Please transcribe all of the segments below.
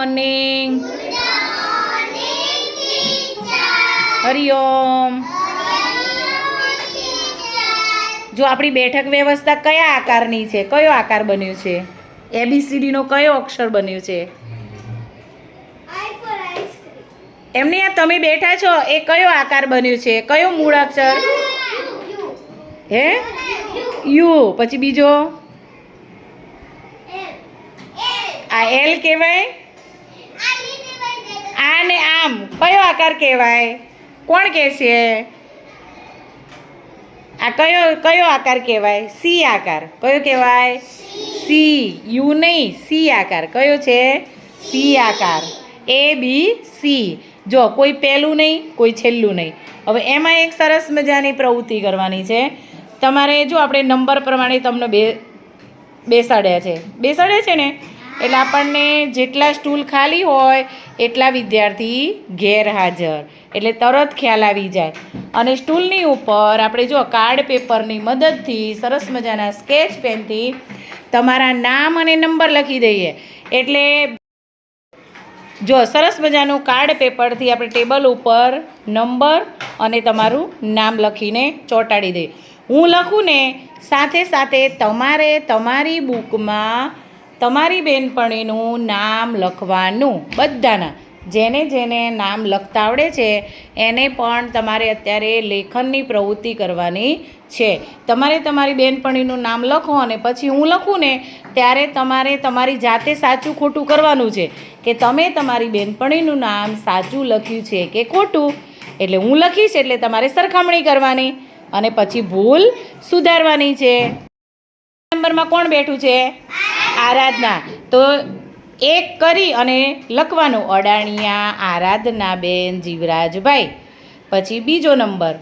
Morning Hariom જો આપણી બેઠક વ્યવસ્થા કયા આકારની છે? કયો આકાર બન્યો છે? એબીસીડીનો કયો અક્ષર બન્યો છે? એમની આ તમે બેઠા છો એ કયો આકાર બન્યો છે? કયો મૂળ અક્ષર? હે? યુ. પછી બીજો? આ એલ કહેવાય? આ ને આમ કયો આકાર કહેવાય? કોણ કહેશે? આ કયો કયો આકાર કહેવાય? સી આકાર. કયો કહેવાય? સી. યુ નહીં, સી આકાર. કયો છે? સી આકાર. A, B, C. જો, કોઈ પહેલું નહીં, કોઈ છેલ્લું નહીં. હવે એમાં એક સરસ મજાની પ્રવૃત્તિ કરવાની છે. તમારે જો આપણે નંબર પ્રમાણે તમને બે, બેસાડ્યા છે. બેસાડ્યા છે ને? એટલે આપણને જેટલા સ્ટૂલ ખાલી હોય, એટલા વિદ્યાર્થી ગેરહાજર. એટલે તરત ખ્યાલ આવી જાય. અને સ્ટૂલની ઉપર આપણે જો કાર્ડ પેપરની મદદથી સરસ મજાના સ્કેચ પેનથી તમારા નામ અને નંબર લખી દઈએ. એટલે જો સરસ મજાનું કાર્ડ પેપરથી આપણે ટેબલ ઉપર નંબર અને તમારું નામ લખીને ચોંટાડી દઈએ. હું લખું ને, સાથે સાથે તમારે તમારી બુકમાં તમારી બેનપણીનું નામ લખવાનું. બધાના. જેને જેને નામ લખતા આવડે છે, એને પણ તમારે અત્યારે લેખનની પ્રવૃત્તિ કરવાની છે. તમારે તમારી બેનપણીનું નામ લખો અને પછી હું લખું ને, ત્યારે તમારે તમારી જાતે સાચું ખોટું કરવાનું છે. કે તમે તમારી બેનપણીનું નામ સાચું લખ્યું છે કે ખોટું? એટલે હું લખીશ એટલે તમારે સરખામણી કરવાની અને પછી ભૂલ સુધારવાની છે. નંબરમાં કોણ બેઠું છે? આરાધના. તો એક કરી અને લખવાનું, અડાણિયા આરાધનાબેન જીવરાજભાઈ. પછી બીજો નંબર,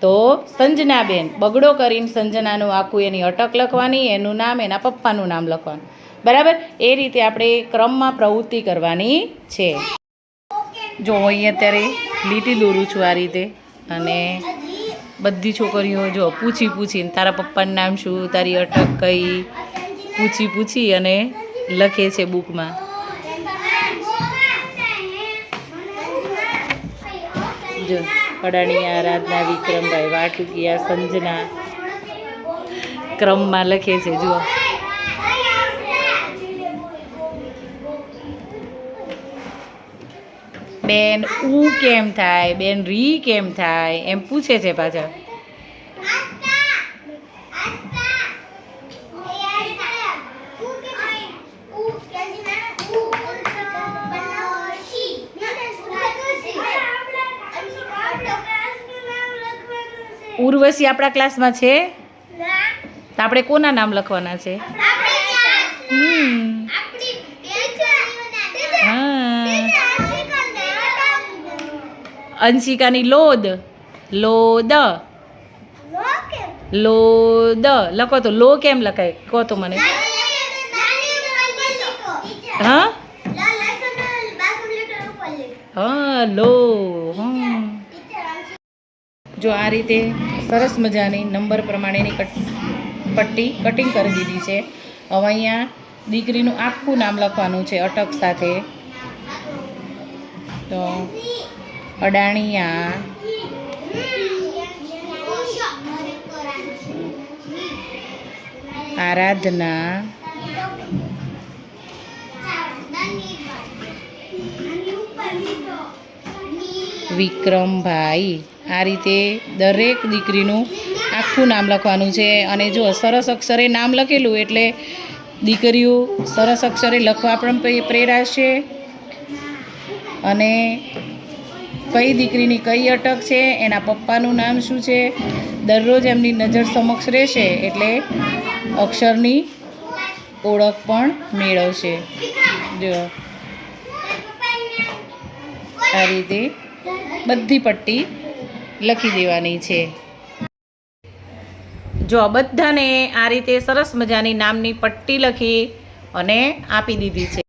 તો સંજનાબેન બગડો કરીને સંજનાનું આખું એની અટક લખવાની, એનું નામ, એના પપ્પાનું નામ લખવાનું. બરાબર? એ રીતે આપણે ક્રમમાં પ્રવૃત્તિ કરવાની છે. જો અહીં અત્યારે લીટી દોરું છું આ રીતે, અને બધી છોકરીઓ જો પૂછી પૂછીને, તારા પપ્પાનું નામ શું? તારી અટક કઈ? પૂછી પૂછી અને લખે છે બુકમાં. જો અડાણીયા આરાધના વિક્રમભાઈ વાટુકિયા સંજના ક્રમમાં લખે છે, જુઓ. બેન ઉ કેમ થાય? બેન, રી કેમ થાય? એમ પૂછે છે પાછળ. ઉર્વશી આપણા ક્લાસમાં છે? તો આપણે કોના નામ લખવાના છે? અંશિકાની લોદ. લોદ. લોદ. લખો તો લો કેમ લખાય? કહો તો મને. હા? હા લો. જો આ રીતે સરસ મજાની નંબર પ્રમાણેની કટ પટ્ટી કટિંગ કરી દીધી છે. હવે અહીંયા દીકરીનું આખું નામ લખવાનું છે અટક સાથે. તો અડાણિયા. આરાધના. વિક્રમભાઈ. આ રીતે દરેક દીકરીનું આખું નામ લખવાનું છે. અને જો સરસ અક્ષરે નામ લખેલું એટલે દીકરીઓ સરસ અક્ષરે લખવા પણ પ્રેરાશે અને કઈ દીકરીની કઈ અટક છે, એના પપ્પાનું નામ શું છે, દરરોજ એમની નજર સમક્ષ રહેશે એટલે અક્ષરની ઓળખ પણ મેળવશે. જો આ રીતે બધી પટ્ટી લખી દેવાની છે. જો બધાને આ રીતે સરસ મજાની નામની પટ્ટી લખી અને આપી દીધી છે.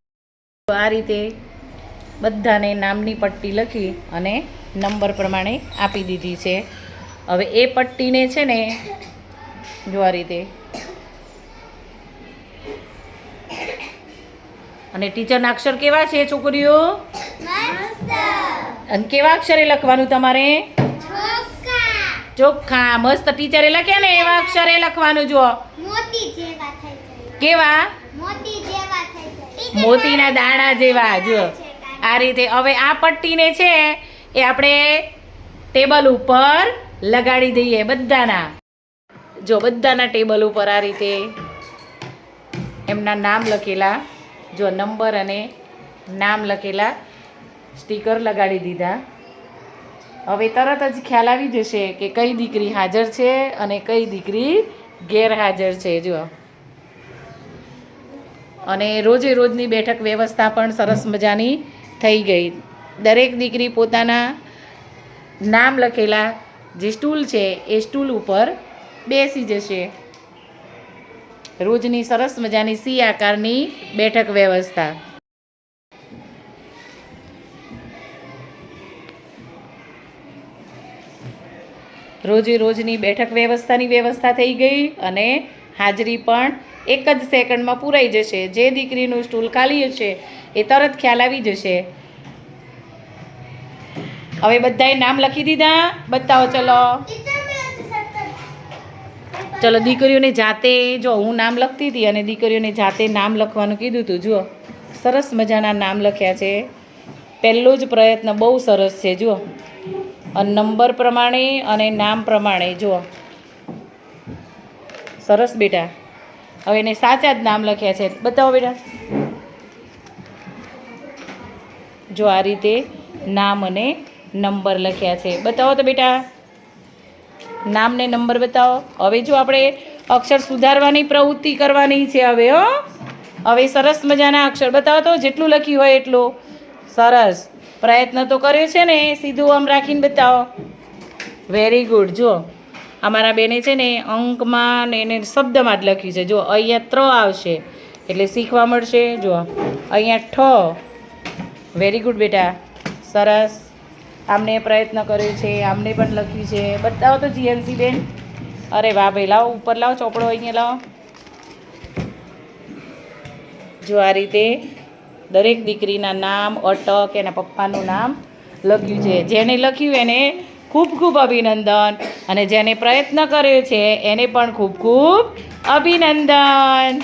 આ રીતે બધાને નામની પટ્ટી લખી અને નંબર પ્રમાણે આપી દીધી છે. હવે એ પટ્ટીને છે ને જો આ રીતે. અને ટીચરના અક્ષર કેવા છે છોકરીઓ? અને કેવા અક્ષરે લખવાનું તમારે? ચોખ્ખા મસ્ત ટીચરે લખ્યા ને એવા અક્ષરે લખવાનું જુઓ. મોતી જેવા થઈ કેવા? મોતી જેવા થઈ મોતીના દાણા જેવા જો આ રીતે હવે આ પટ્ટીને છે એ આપણે ટેબલ ઉપર લગાડી દઈએ બધાના. જો બધાના ટેબલ ઉપર આ રીતે એમના નામ લખેલા જો નંબર અને નામ લખેલા સ્ટીકર લગાડી દીધા. હવે તરત જ ખ્યાલ આવી જશે કે કઈ દીકરી હાજર છે અને કઈ દીકરી ગેરહાજર છે જો અને રોજે રોજની બેઠક વ્યવસ્થા પણ સરસ મજાની થઈ ગઈ. દરેક દીકરી પોતાના નામ લખેલા જે સ્ટૂલ છે, એ સ્ટૂલ ઉપર બેસી જશે. રોજની સરસ મજાની સી આકારની બેઠક વ્યવસ્થા. રોજે રોજની બેઠક વ્યવસ્થાની વ્યવસ્થા થઈ ગઈ અને હાજરી પણ એક જ સેકન્ડમાં પૂરાઈ જશે. જે દીકરીનું સ્ટૂલ ખાલી હશે એ તરત ખ્યાલ આવી જશે. હવે બધાએ નામ લખી દીધા. બતાવો, ચલો. ચલો, દીકરીઓને જાતે જો હું નામ લખતી હતી અને દીકરીઓને જાતે નામ લખવાનું કીધું હતું જુઓ. સરસ મજાના નામ લખ્યા છે. પહેલો જ પ્રયત્ન બહુ સરસ છે, જુઓ. અને નંબર પ્રમાણે અને નામ પ્રમાણે, જુઓ. સરસ બેટા. હવે એને સાચા જ નામ લખ્યા છે. બતાવો બેટા. જો આ રીતે નામ અને નંબર લખ્યા છે. બતાવો તો બેટા. નામ ને નંબર બતાવો. હવે જો આપણે અક્ષર સુધારવાની પ્રવૃત્તિ કરવાની છે હવે, હો. હવે સરસ મજાના અક્ષર. બતાવો તો જેટલું લખ્યું હોય એટલું. સરસ. પ્રયત્ન તો કર્યો છે ને, સીધું આમ રાખીને બતાવો. વેરી ગુડ જો અમારા બેને છે ને, અંકમાં ને એને શબ્દમાં જ લખ્યું છે. જો અહીંયા ત્ર આવશે, એટલે શીખવા મળશે. જો અહીંયા ઠ. વેરી ગુડ બેટા. સરસ. આમને પ્રયત્ન કર્યો છે, આમને પણ લખ્યું છે. બતાવો તો જીએનસી બેન. અરે વાહ ભાઈ, લાવો, ઉપર લાવો, ચોપડો અહીંયા લાવો. જો આ રીતે દરેક દીકરીના નામ, અટક, એના પપ્પાનું નામ લખ્યું છે. જેને લખ્યું એને ખૂબ ખૂબ અભિનંદન અને જેને પ્રયત્ન કર્યો છે એને પણ ખૂબ ખૂબ અભિનંદન.